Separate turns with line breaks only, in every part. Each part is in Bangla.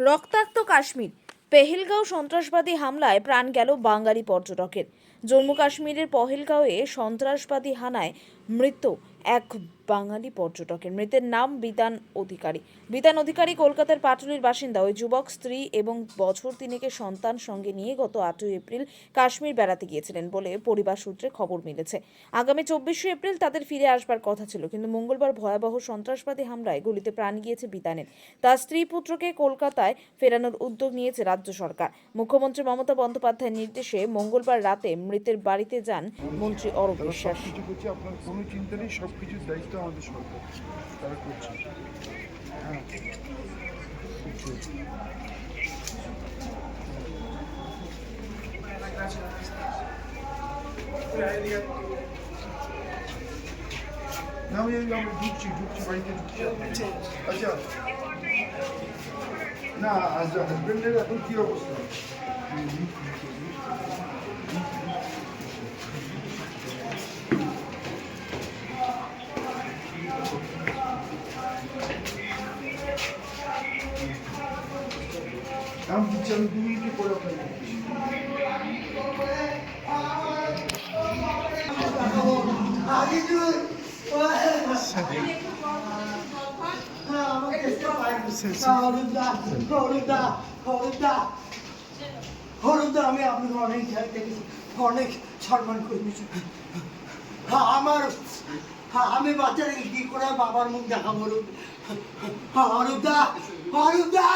রক্তাক্ত কাশ্মীর। পেহেলগাঁও সন্ত্রাসবাদী হামলায় প্রাণ গেল বাঙালি পর্যটকের। জম্মু কাশ্মীরের পহেলগাঁওয়ে সন্ত্রাসবাদী হানায় মৃত এক বাঙালি পর্যটকের। মৃতের নাম বিতান অধিকারী। বিতান অধিকারী কলকাতার পাটুলির বাসিন্দা। ওই যুবক স্ত্রী এবং বছর তিনেকের সন্তান সঙ্গে নিয়ে গত আটই এপ্রিল কাশ্মীর বেড়াতে গিয়েছিলেন বলে পরিবার সূত্রে খবর মিলেছে। আগামী চব্বিশে এপ্রিল তাদের ফিরে আসবার কথা ছিল, কিন্তু মঙ্গলবার ভয়াবহ সন্ত্রাসবাদী হামলায় গুলিতে প্রাণ গিয়েছে বিতানের। তার স্ত্রী পুত্রকে কলকাতায় ফেরানোর উদ্যোগ নিয়েছে রাজ্য সরকার। মুখ্যমন্ত্রী মমতা বন্দ্যোপাধ্যায়ের নির্দেশে মঙ্গলবার রাতে মৃতের বাড়িতে যান মন্ত্রী অরূপ বিশ্বাস।
কোনো চিন্তা নেই সব কিছুর দায়িত্ব আমাদের সরকার, তারা করছে। হ্যাঁ। না আমি আমি আমি ঢুকছি ঢুকছি, বাড়িতে ঢুকছি। আচ্ছা। না, আজ হাজবেন্ডের এখন কি অবস্থা? দিচ্ছি আমি আপনাকে
অনেক দেখেছি অনেক সম্মান করেছি হ্যাঁ আমার হ্যাঁ আমি বাচ্চাটাকে কি করে বাবার মুখ দেখাবো বলুন হ্যাঁ হলুদা হলুদা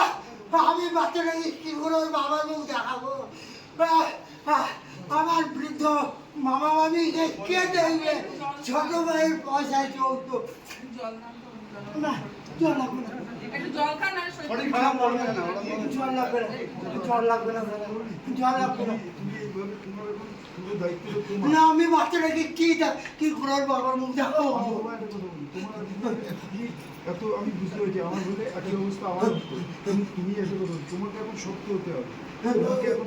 আমি বাচ্চাটাকে স্ত্রীগুলোর বাবার মুখ দেখাবো। আমার বৃদ্ধ মামা মামি কে দেখবে? ছোট ভাইয়ের পয়সা চলতো। না জল লাগবে না।
জল
লাগবে না জল লাগবে না জল লাগবে না। না আমি বাচ্চাটাকে কি কি করে ওর বাবার মুখ দেখাবো?
এত আমি বুঝতে পেরেছি আমার বলে একই অবস্থা আমার তুমি তুমি এসে বলো, তোমাকে এখন শক্ত হতে হবে।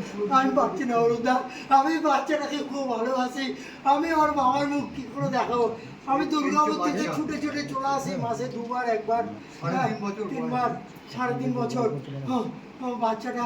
পুরো
আমি পাচ্ছি না অরুদা আমি বাচ্চাটাকে খুব ভালোবাসি। আমি ওর বাবার মুখ কি করে দেখাবো? আমি দুর্গাপুর থেকে ছুটে ছুটে চলে আসি মাসে দুবার একবার হ্যাঁ, তিনবার সাড়ে তিন বছর। হ্যাঁ, হ্যাঁ, বাচ্চাটা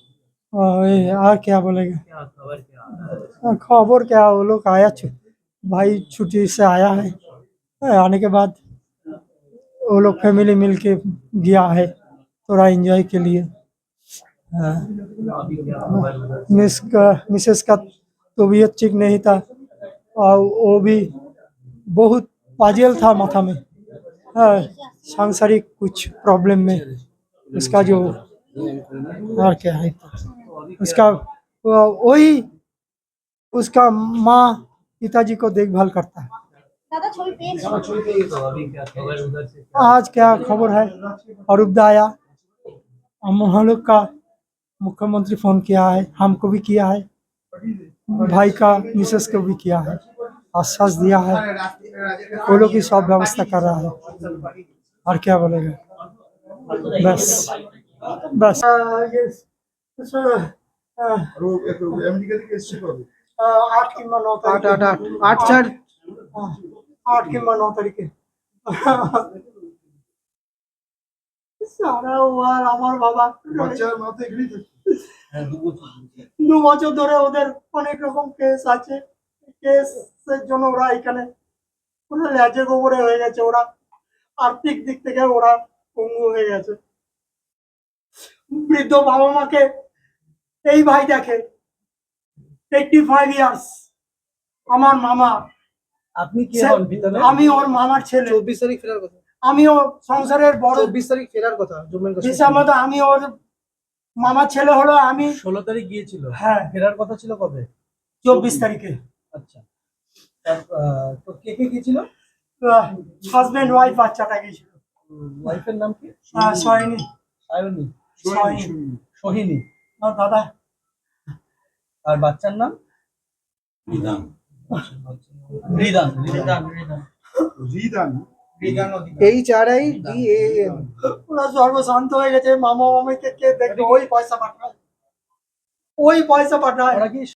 और क्या बोलेगा? हाँ, खबर क्या वो लोग आया छु- भाई छुट्टी से आया है। आने के बाद वो लोग फैमिली मिल के गया है थोड़ा एंजॉय के लिए। हाँ। मिस का मिसेस का तबीयत ठीक नहीं था और वो भी बहुत पाजियल था माथा में। हाँ, सांसारिक कुछ प्रॉब्लम में उसका जो और क्या है। उसका वही उसका माँ पिताजी को देखभाल करता है। आज क्या खबर है? अरूप आया। हम लोग का मुख्यमंत्री फ़ोन किया है हमको भी किया है भाई का मिसेस को भी किया है आश्वास दिया है। वो लोग की सब व्यवस्था कर रहा है। और क्या बोलेगा? बस बस।
আট কিংবা
ন আট আট আট। আট কিংবা তারিখে। আমার বাবা। দু বছর ধরে। ওদের অনেক রকম কেস আছে। কেসের জন্য ওরা এখানে ল্যাজে গোবরে হয়ে গেছে ওরা। আর্থিক দিক থেকে ওরা পঙ্গু হয়ে গেছে। বৃদ্ধ বাবা মাকে এই ভাই দেখে এইটটি ফাইভ ইয়ার্স আমার মামা।
আপনি কি
সে-
হন ভিতরে
আমি ওর মামার ছেলে।
চব্বিশ তারিখ ফেরার কথা।
আমি ওর সংসারের বড়
চব্বিশ তারিখ ফেরার কথা।
হিসাব মতো আমি ওর মামার ছেলে হলো আমি
ষোলো তারিখ গিয়েছিল।
হ্যাঁ।
ফেরার কথা ছিল কবে?
চব্বিশ তারিখে।
আচ্ছা। তার- আহ, তো কে কে গিয়েছিল?
হাজবেন্ড ওয়াইফ বাচ্চাটা গেছিল
ওয়াইফের নাম কি?
আহ, সয়নি।
সায়নী। সোহিনী
আমার দাদা?
আর বাচ্চার নাম? রিদান। রিদান রিদান।
রিদান?
এই
চারাই R I D A N
ওরা সর্বশান্ত হয়ে গেছে মামা মামিকে কে দেখবে? ওই পয়সা পাঠায়। ওই পয়সা পাঠায়।
ওরা কি